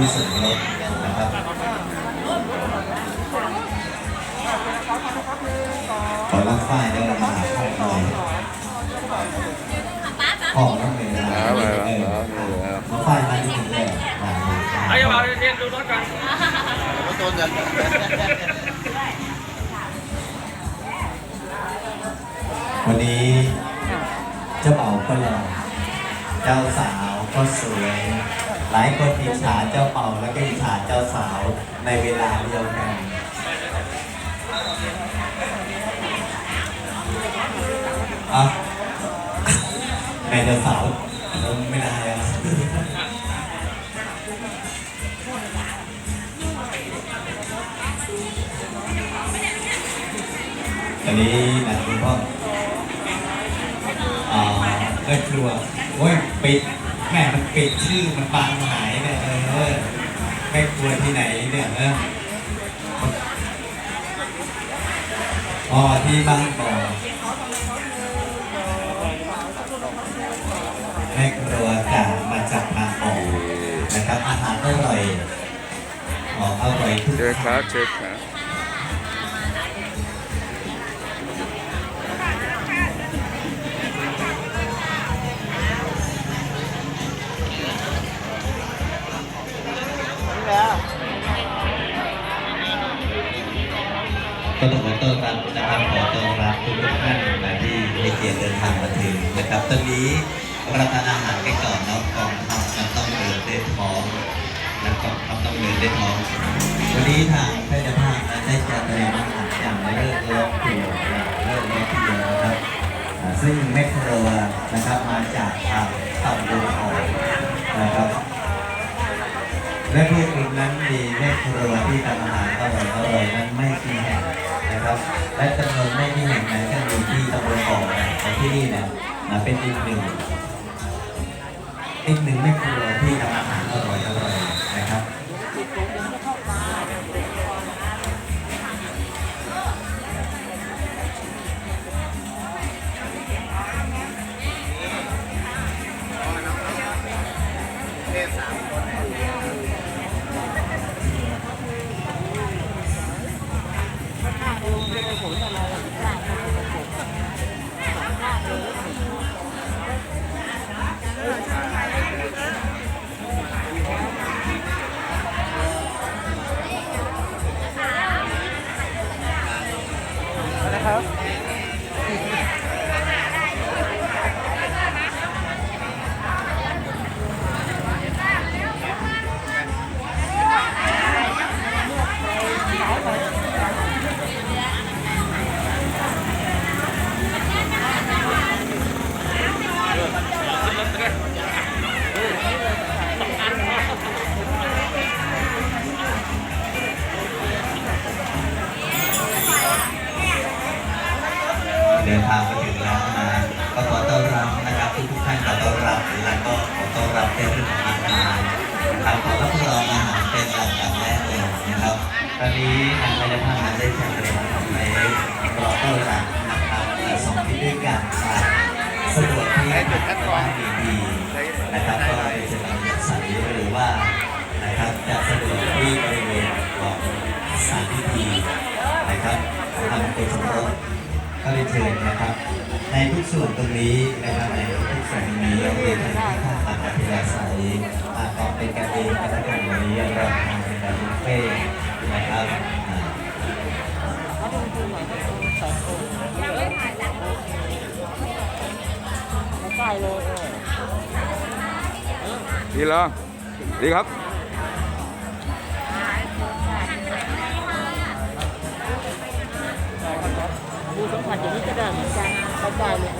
ที่สุดรถนะครับขอรับฝ้ายได้มาหาพ่อหน่อยพ่อต้องเป็นนะครับเอครับอครับน้องฝ้ายมาที่ถึงแล้วมาไอ้ยามาเรียนดูรถกันต้นกันวันนี้เจ้าเบ่าวก็หล่อเจ้าสาวก็สวย หลายคนอิจฉาเจ้าเป่าแล้วก็อิจฉาเจ้าสาวในเวลาเดียวกันอะในเจ้าสาวเราไม่ได้อะอันนี้นะคุณพ่ออ่าเอ้ครัวโอ้ยปิด ม่มันปิดชื่อมันบางหายเนี่ยเออแม่ครัวที่ไหนเนี่ยเอออ๋อที่บ้านก่อแม่ครัวจากมาจากบางกอกนะครับอาหารอร่อยอออร่อยทุกเชิญครับเชิญครับ ก็ต้องขอต้อนรับนะครับขอต้อนรับทุกท่านนะที่ให้เกียรติเดินทางมาถึงนะครับ ตอนนี้รับประทานอาหารกันก่อนเนาะกองทัพมันต้องเดินด้วยท้องและกองทัพต้องเดินด้วยท้อง วันนี้ทางแพทย์ภาคนั้นได้จัดเตรียมอาหารอย่างเลิศรสเพียวเลิศรสเพียวนะครับซึ่งแม่ครนะครับมาจากทางตำบลออกนะครับและเพื่อนนนั้นมีแม่ครัวที่ทำอาหารอร่อยอร่อยนั้นไม่กี่แห่ง นะครับ และจำนวนไม่ที่แห่งนั้นก็มีที่ตำบลบ่อของที่นี่นะนะเป็นอีกหนึ่งอีกหนึ่งแม่ครัวที่ทำอาหารอร่อย เลยเชิญนะครับ ในทุกส่วนตรงนี้นะครับในทุกส่วนตรงนี้เราเรียนที่ท่านอัธยาศัยอาตอบเป็นกันเองกันแล้วกันวันนี้เราทำเป็นแบบบุฟเฟ่ต์นะครับอ่าใส่เลยดีเหรอดีครับ ดูสัมผัสอย่างนี้ก็ได้เหมือนกันเข้าใจเลย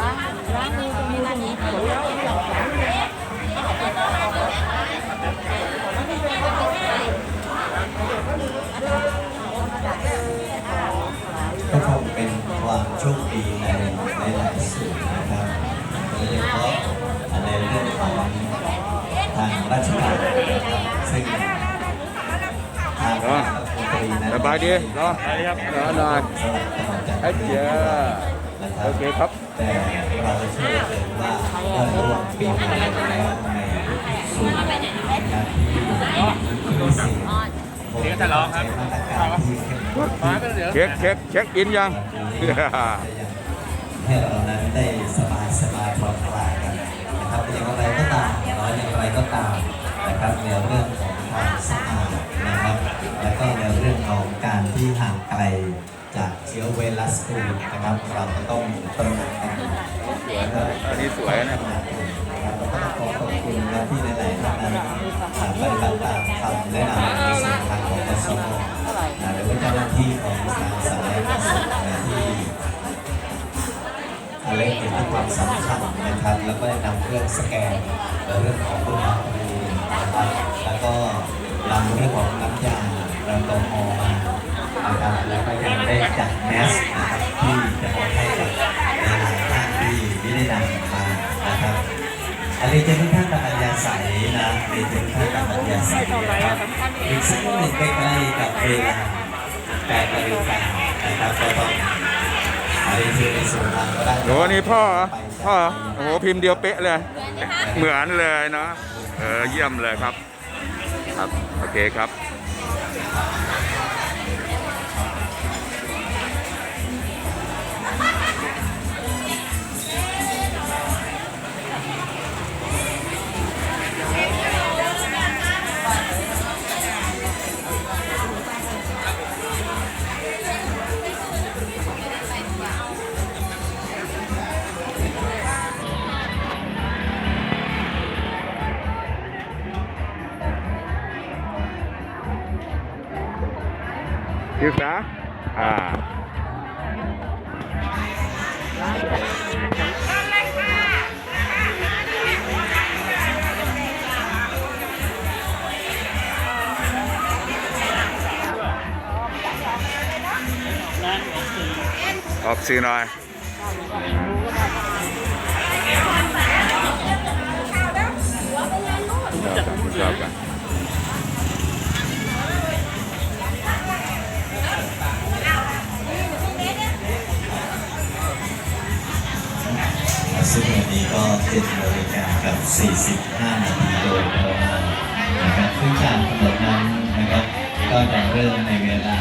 ล้างล้างมือตรงนี้ตรงนี้ผลแล้วหลังสามเลยก็คงเป็นความโชคดีในในหลายส่วนนะครับโดยเฉพาะในเรื่องของทางราชการซึ่ง สบายดีรอไปครับรอหน่อยสำหรับจังหวัดจันทไอ้บุรีเจ้านะครับโอเคครับแต่เราเชื่อเลยว่าเมื่อร่วมปีมาแล้วในทุกส่วนนะครับที่มีสิ่งเดี๋ยวจะร้องครับมาตรการที่เข้มข้นมาก็เดี๋ยวเช็คเช็คเช็คอินยังให้เรานั้นได้สบายสบายผ่อนคลายกันนะครับอย่างไรก็ตามเนาะอย่างไรก็ตามนะครับในเรื่องของ ความสะอาดนะครับ แล้วก็ในเรื่องของการที่ห่างไกลจากเชื้อไวรัสโควิดนะครับ เราก็ต้องตระหนักกันอันนี้สวยนะครับแล้วก็ขอขอบคุณนะที่หลายๆท่านนั้นอ่าปฏิบัติตามคำแนะนำในส่วนทางของกสมอ่าหรือว่าเจ้าหน้าที่ของทางสาธารณสุขนะที่อะไรเห็นความสำคัญนะครับ แล้วก็ได้นำเครื่องสแกนและเรื่องของคุณภาพ นะครับแล้วก็นำเรื่องของน้ำยาแอลกอฮอล์มานะครับแล้วก็ยังได้จัดแมสนะครับที่จะมอบให้กับหลายๆท่านที่ไม่ได้นำมานะครับอันนี้จะทุกท่านตามอัญญาใสนะเรียนท่านตามอัญญาใสนะครับอีกสักหนึ่งใกล้ๆกับเวลาแปดนาฬิกานะครับก็ต้องอันนี้คือในส่วนทางก็ได้โหนี่พ่อ พ่อเหรอโอ้โหพิมพ์เดียวเป๊ะเลย เหมือนเลยเนาะ เออเยี่ยมเลยครับ ครับ โอเคครับ ศึกษาอ่าออกสื่อหน่อย ก็เจ็ดนาฬิกากับ 45 นาทีโดยประมาณนะครับซึ่งการกำหนดนั้นนะครับก็จะเริ่มในเวลา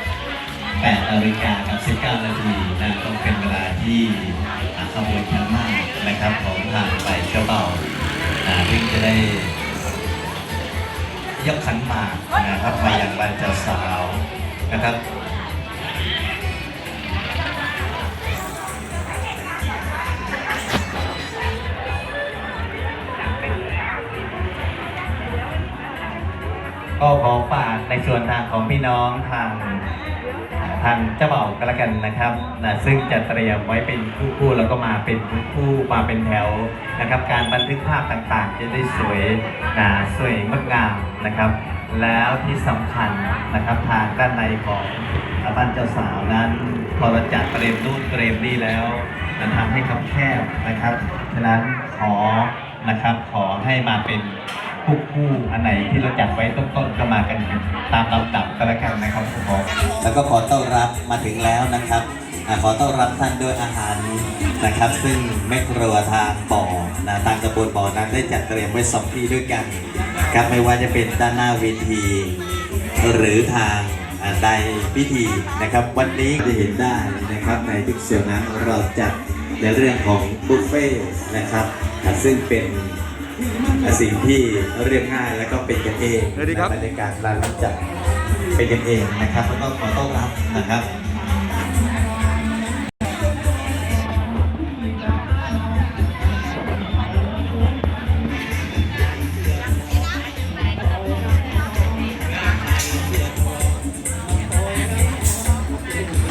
8นาฬิกากับ 19 นาทีนะต้องเป็นเวลาที่อาขบวนขันมากนะครับของทางไปเจ้าเบ่าซึ่งจะได้ยกขันหมากนะครับมาอย่างวันเจ้าสาวนะครับ ก็ขอฝากในส่วนทางของพี่น้องทางทางเจ้าบ่าวกันละกันนะครับนะซึ่งจะเตรียมไว้เป็นคู่ๆแล้วก็มาเป็นคู่ๆมาเป็นแถวนะครับ การบันทึกภาพต่างๆ จะได้สวยนะสวยงดงามนะครับ แล้วที่สำคัญนะครับทางด้านในของบ้านเจ้าสาวนั้น พอเราจัดเตรียมนู่นเตรียมนี่แล้วมันทำให้คับแคบนะครับ ฉะนั้นขอนะครับขอให้มาเป็น คู่คู่อันไหนที่เราจัดไว้ต้นๆก็มากันตามลำดับก็แล้วกันนะครับผมแล้วก็ขอต้อนรับมาถึงแล้วนะครับอขอต้อนรับท่านด้วยอาหารนะครับ ซึ่งแม่ครัวทางบ่อนะทางกระบวนบ่อนั้นได้จัดเตรียมไว้สองที่ด้วยกันครับไม่ว่าจะเป็นด้านหน้าเวที หรือทางใดพิธีนะครับ วันนี้จะเห็นได้นะครับในพิกเซลนั้นเราจัดในเรื่องของบุฟเฟ่ต์นะครับซึ่งเป็น สิ่งที่เรียบง่ายแล้วก็เป็นกันเองสวัสดีครับบรรยากาศร้านจัดเป็นกันเองนะครับแล้วก็ขอต้อนรับนะครับ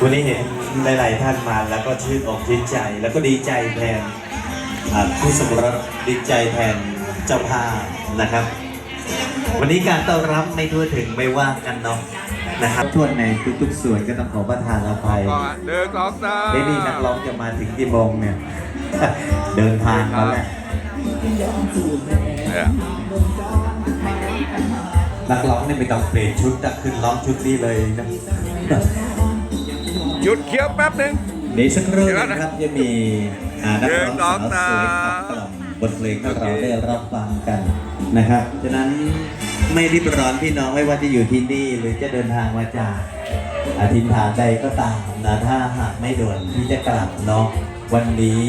วันนี้เห็นหลาย ๆ ท่านมาแล้วก็ชื่นอกชื่นใจ แล้วก็ดีใจแทนอ่าผู้สมรสดีใจแทน เจ้าภาพนะครับ วันนี้การต้อนรับไม่ทั่วถึงไม่ว่ากันเนาะนะครับทั่วในทุกๆส่วนก็ต้องขอประทานอภัยก่อนเดินสองสามเดนี่นักร้องจะมาถึงกี่โมงเนี่ยเดินทางแล้วแหละเนี่ยนักร้องเนี่ยไม่ต้องเปลี่ยนชุดจะขึ้นร้องชุดนี้เลยนะหยุดเคี้ยวแป๊บหนึ่งเดี๋ยวสักครู่นะครับจะมีอ่านักร้องเดินสสาอวงสวยสามขับกล่อม บทเพลงให้เราได้รับฟังกันนะครับฉะนั้นไม่รีบร้อนพี่น้องไม่ว่าจะอยู่ที่นี่หรือจะเดินทางมาจากอาทินฐานใดก็ตามนะถ้าหากไม่ด่วนที่จะกลับเนาะวันนี้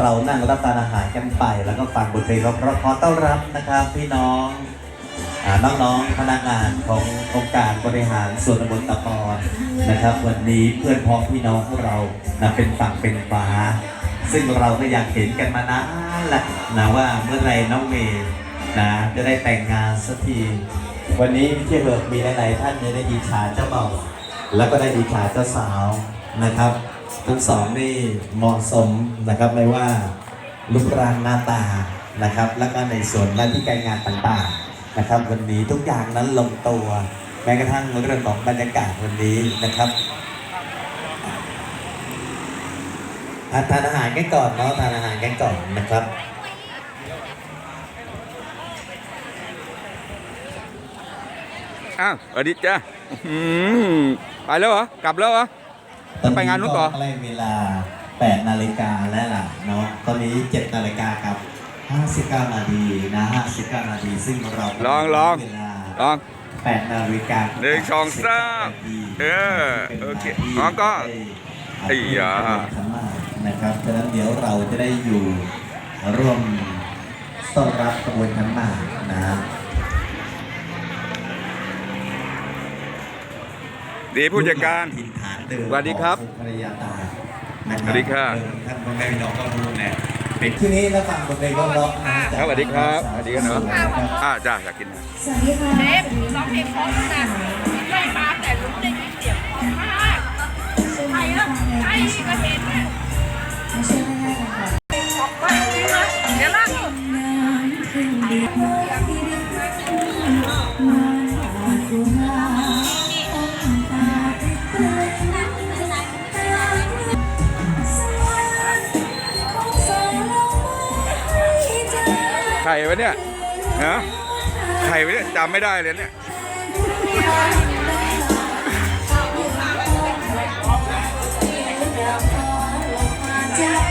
เรานั่งรับประทานอาหารกันไป แล้วก็ฟังบทเพลงเพราะๆขอต้อนรับนะครับ พี่น้องอ่าน้องๆพนักงานขององค์การบริหารส่วนตำบลตะปอนนะครับ วันนี้เพื่อนพ้องพี่น้องของเรานะเป็นฝั่งเป็นฟ้า ซึ่งเราก็อยากเห็นกันมานานแหละนะว่าเมื่อไรน้องเมย์นะจะได้แต่งงานสักที วันนี้ที่เบิกมีหลายๆท่านจะได้อิจฉาเจ้าเบ่าแล้วก็ได้อิจฉาเจ้าสาวนะครับ ทั้งสองนี่เหมาะสมนะครับไม่ว่ารูปร่างหน้าตานะครับ แล้วก็ในส่วนหน้าที่การงานต่างๆนะครับ วันนี้ทุกอย่างนั้นลงตัว แม้กระทั่งเรื่องของบรรยากาศวันนี้นะครับ อะทานอาหารกันก่อนเนาะทานอาหารกันก่อนนะครับ อ้าวสวัสดีจ้าอืมไปแล้วเหรอกลับแล้วเหรอไปงานนู้นต่อใกล้เวลา 8 นาฬิกาแล้วล่ะเนาะ ตอนนี้ 7 นาฬิกากับ 59 นาทีนะ59 นาที ซึ่งเราลองลอง เวลาลอง 8นาฬิกาหนึ่งสองสามนาทีเออโอเคป็นน้องก็นาทีไอ้ยา ขันหมาก นะครับฉะนั้นเดี๋ยวเราจะได้อยู่ร่วมต้อนรับกระบวนขันหมากนะดีผู้จัดการ ถิ่นฐานเดิมสวัสดีครับของภรรยาตานะคสรับวัสดีครับเดิมท่านพ่อแม่พี่น้องก็รู้แหละเป็นที่นี้แล้วฟังบทเพลงก็ร้องนะครับสวัสดีครับสวัสดีครับเนาะครับอ่าจ้าอยากกินนะสวัสดีค่ะเชฟร้องเพลงเพราะขนาดไม่มาแต่รู้ได้ยินเสียงเพราะมากชื่อใครน้อะองใครก็เห็นเนี่ย วะเนี่ยฮะไข่วะเนี่ยจำไม่ได้เลยเนี่ยจะ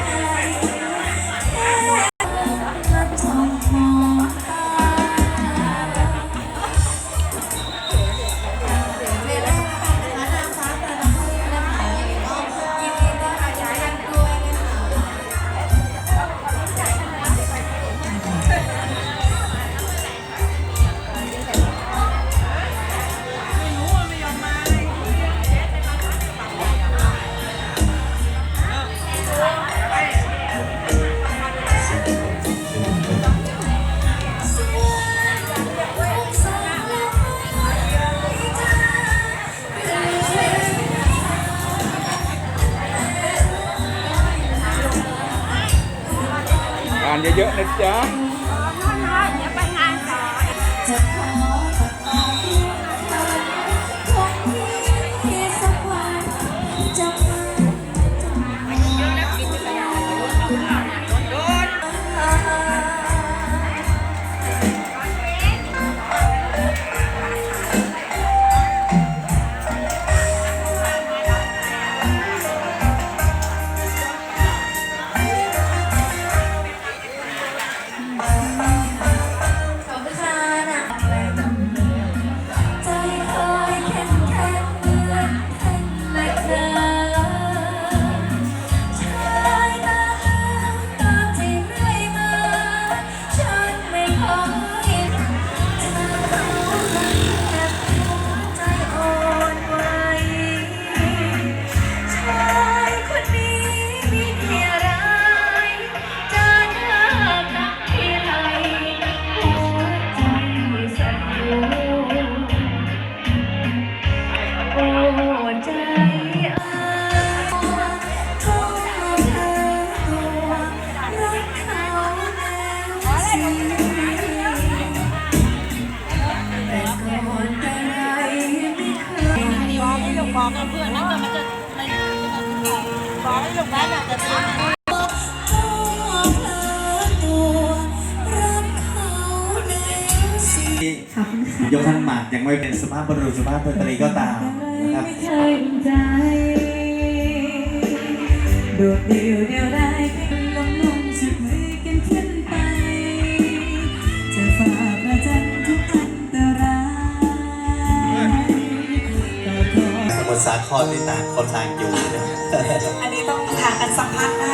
านเยอะๆนะจ๊ะ ยังไม่เป็นสภาพบุรุษสภาพสตรีก็ตามนะครับไม่เคโดดเดียวเดียวได้เป็นลมลมจับมือกันขึ้นไปจะฝ่าประจันทุกอันตรายสมุทรสาครนี่ตางคนทางอยู่อันนี้ต้องถากันสักพักนะ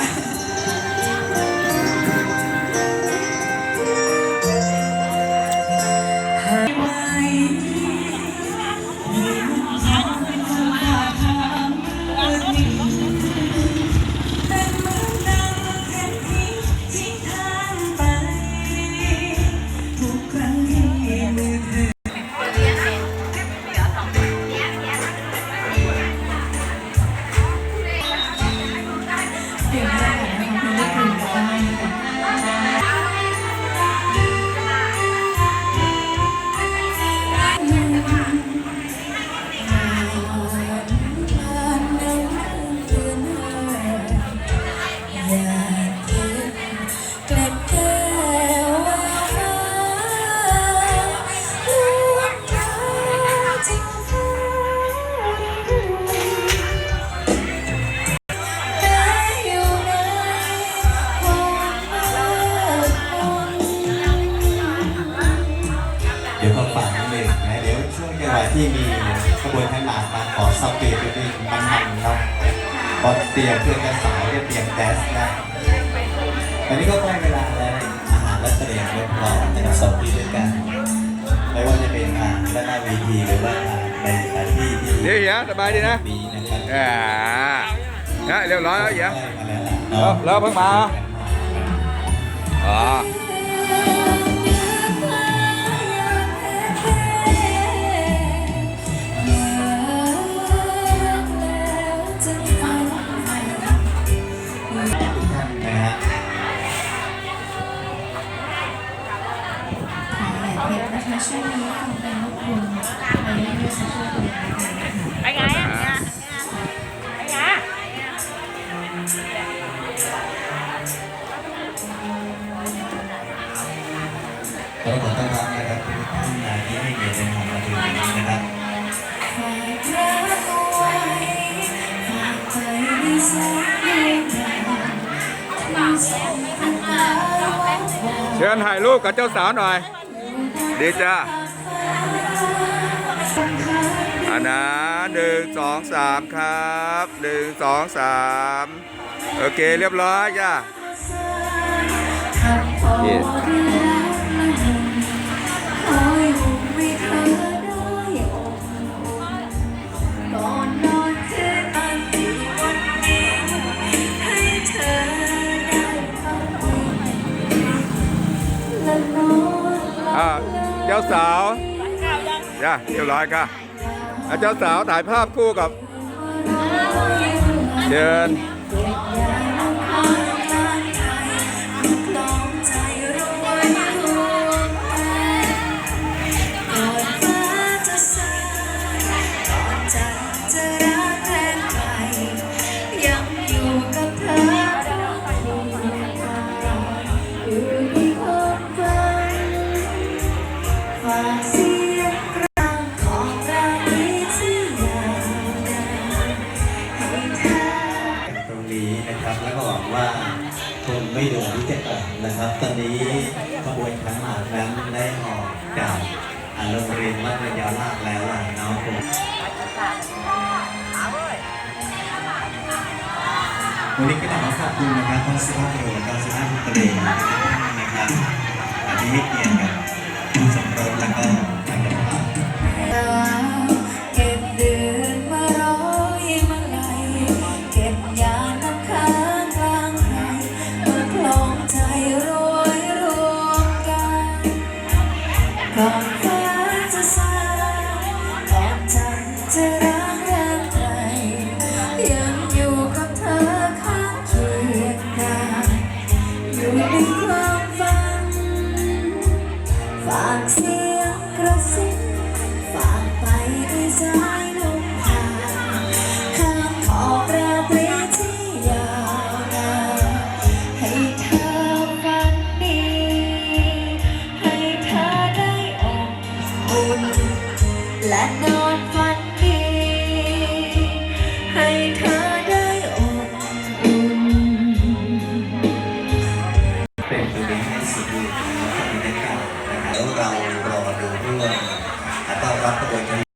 จังหวะที่มีขบวนขันหมากมาขอสปีดนิดนึงมันมันๆเนาะพอเตรียมเพื่อนกระสายเรียบเตรียมแดสนะตอนนี้ก็ใกล้เวลาแล้ว อาหารและแสดงเรียบร้อยนะครับสองปีด้วยกันไม่ว่าจะเป็นทางด้านหน้าเวทีหรือว่าในสถานที่ที่เดี๋ยวเฮียสบายดีนะมีนะครับอ่านะเรียบร้อยแล้วเฮียใกล้มาแล้วล่ะเออเนาะแล้วเพิ่งมาอ๋อ เนี่ยไปไงขอขอต้อนรับนะครับทุกท่านนะที่ให้เกียรติเดินทางมาถึงนี้นะครับฝากรักเอาไว้ฝากใจในแสงดวงดาวที่ส่องทางตาวับวาวเชิญถ่ายรูปกับเจ้าสาวหน่อย ดีจ้าอันนะหนึ่งสองสามครับหนึ่งสองสามโอเคเรียบร้อยจ้าขับพอเรือละมุนคอยห่มให้เธอได้อบก่อนนอนคืนอันที่วันนี้ให้เธอได้ฟังเพลงและนอนหลัอ่าบเลยเจ้าสาวย่าเรียบร้อยค่ะอาเจ้าสาวถ่ายภาพคู่กับเชิญ วันนี้ก็ต้องขอขอบคุณนะครับท่านสุภาพบุรุษและสุภาพสตรีทุกท่านนะครับที่ให้เกียรติ อ